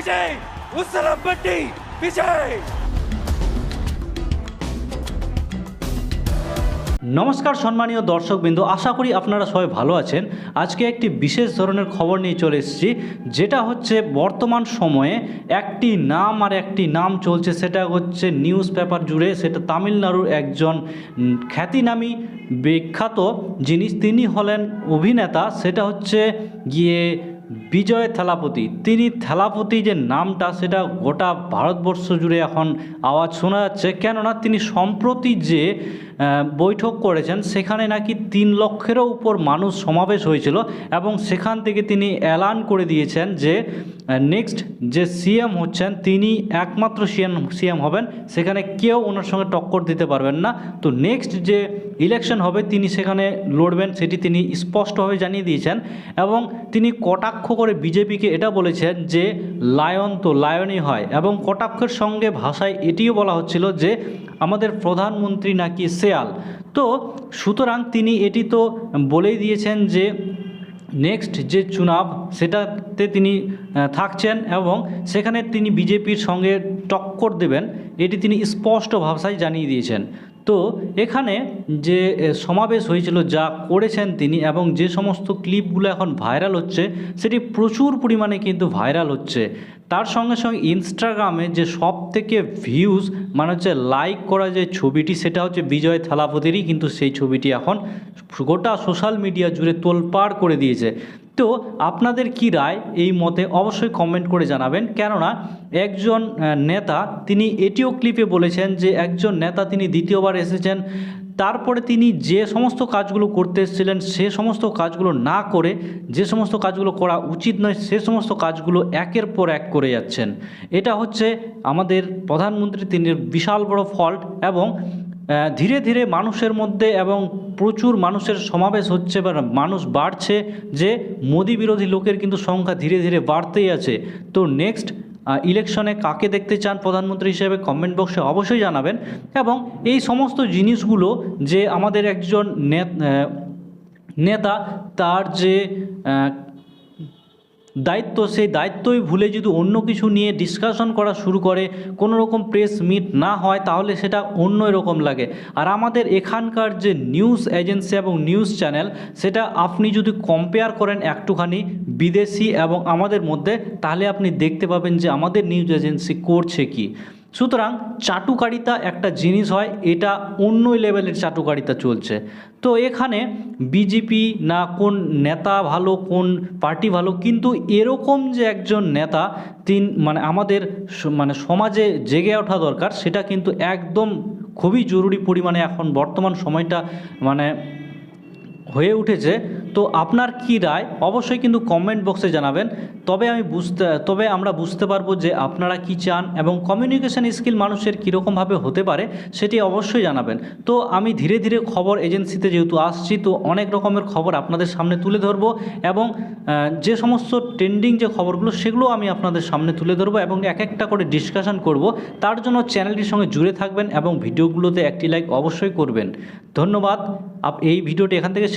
विजय उस्सलम बट्टी विजय নমস্কার সম্মানীয় দর্শকবৃন্দ আশা করি আপনারা সবাই ভালো আছেন আজকে একটি বিশেষ ধরনের খবর নিয়ে চলে এসেছি যেটা হচ্ছে বর্তমান সময়ে একটি নাম আর একটি নাম চলছে সেটা হচ্ছে নিউজ পেপার জুড়ে সেটা তামিলনাড়ুর একজন উম, খ্যাতিনামী বিখ্যাত জিনিস তিনি হলেন অভিনেতা সেটা হচ্ছে গিয়ে বিজয় থেলাপতি। তিনি থেলাপতি যে নামটা, সেটা গোটা ভারতবর্ষ জুড়ে এখন আওয়াজ শোনা যাচ্ছে। কেননা তিনি সম্প্রতি যে বৈঠক করেছেন। সেখানে নাকি তিন লক্ষেরও উপর মানুষ সমাবেশ হয়েছিল এবং সেখান থেকে তিনি অ্যালান করে দিয়েছেন যে নেক্সট যে সিএম হচ্ছেন, তিনি একমাত্র সিএম সিএম হবেন। সেখানে কেউ ওনার সঙ্গে টক্কর দিতে পারবেন না। তো নেক্সট যে ইলেকশন হবে, তিনি সেখানে লড়বেন, সেটি তিনি স্পষ্টভাবে জানিয়ে দিয়েছেন এবং তিনি কটাক্ষ করে বিজেপিকে এটা বলেছেন যে, লায়ন তো লায়নই হয়। এবং কটাক্ষের সঙ্গে ভাষায় এটিও বলা হচ্ছিল যে, আমাদের প্রধানমন্ত্রী নাকি শেয়াল তো সুতরাং তিনি এটি তো বলেই দিয়েছেন যে, নেক্সট যে চুনাব, সেটাতে তিনি থাকছেন এবং সেখানে তিনি বিজেপির সঙ্গে টক্কর দেবেন। এটি তিনি স্পষ্ট ভাষায় জানিয়ে দিয়েছেন। তো এখানে যে সমাবেশ হয়েছিল, যা করেছেন তিনি এবং যে সমস্ত ক্লিপগুলো এখন ভাইরাল হচ্ছে, সেটি প্রচুর পরিমাণে কিন্তু ভাইরাল হচ্ছে। তার সঙ্গে সঙ্গে ইনস্টাগ্রামে যে সব থেকে ভিউজ মানে হচ্ছে লাইক করা যে ছবিটি, সেটা হচ্ছে বিজয় থালাপতিরই কিন্তু সেই ছবিটি এখন গোটা সোশ্যাল মিডিয়া জুড়ে তোলপাড় করে দিয়েছে। তো আপনাদের কি রায় এই মতে অবশ্যই কমেন্ট করে জানাবেন। কেননা একজন নেতা, তিনি এটিও ক্লিপে বলেছেন যে একজন নেতা তিনি দ্বিতীয়বার এসেছেন তারপরে তিনি যে সমস্ত কাজগুলো করতে এসেছিলেন, সে সমস্ত কাজগুলো না করে, যে সমস্ত কাজগুলো করা উচিত নয়, সে সমস্ত কাজগুলো একের পর এক করে যাচ্ছেন। এটা হচ্ছে আমাদের প্রধানমন্ত্রী, তিনি বিশাল বড় ফল্ট এবং ধীরে ধীরে মানুষের মধ্যে এবং প্রচুর মানুষের সমাবেশ হচ্ছে বা মানুষ বাড়ছে যে মোদি বিরোধী লোকের কিন্তু সংখ্যা ধীরে ধীরে বাড়তেই আছে। তো নেক্সট ইলেকশনে কাকে দেখতে চান প্রধানমন্ত্রী হিসেবে কমেন্ট বক্সে অবশ্যই জানাবেন এবং এই সমস্ত জিনিসগুলো যে আমাদের একজন নেতা তার যে দায়িত্ব, সেই দায়িত্বই ভুলে যদি অন্য কিছু নিয়ে ডিসকাশন করা শুরু করে, কোনো রকম প্রেস মিট না হয়, তাহলে সেটা অন্য রকম লাগে। আর আমাদের এখানকার যে নিউজ এজেন্সি এবং নিউজ চ্যানেল সেটা আপনি যদি কম্পেয়ার করেন একটুখানি বিদেশি এবং আমাদের মধ্যে, তাহলে আপনি দেখতে পাবেন যে আমাদের নিউজ এজেন্সি করছে কি। সুতরাং চাটুকারিতা একটা জিনিস হয়, এটা অন্য লেভেলের চাটুকারিতা চলছে। তো এখানে বিজেপি না কোন নেতা ভালো, কোন পার্টি ভালো, কিন্তু এরকম যে একজন নেতা, তিন মানে আমাদের মানে সমাজে জেগে ওঠা দরকার, সেটা কিন্তু একদম খুবই জরুরি পরিমাণে এখন বর্তমান সময়টা মানে হয়ে উঠেছে, তো আপনার কি রায়? অবশ্যই কিন্তু কমেন্ট বক্সে জানাবেন। তবে আমি বুঝতে, তবে আমরা বুঝতে পারব যে আপনারা কি চান এবং কমিউনিকেশন স্কিল মানুষের কীরকমভাবে হতে পারে সেটি অবশ্যই জানাবেন। তো আমি ধীরে ধীরে খবর এজেন্সিতে যেহেতু আসছি, তো অনেক রকমের খবর আপনাদের সামনে তুলে ধরবো এবং যে সমস্ত ট্রেন্ডিং যে খবরগুলো, সেগুলো আমি আপনাদের সামনে তুলে ধরবো এবং এক একটা করে ডিসকাশন করব। তার জন্য চ্যানেলটির সঙ্গে জুড়ে থাকবেন এবং ভিডিওগুলোতে একটি লাইক অবশ্যই করবেন। ধন্যবাদ। আপ, এই ভিডিওটি এখান থেকে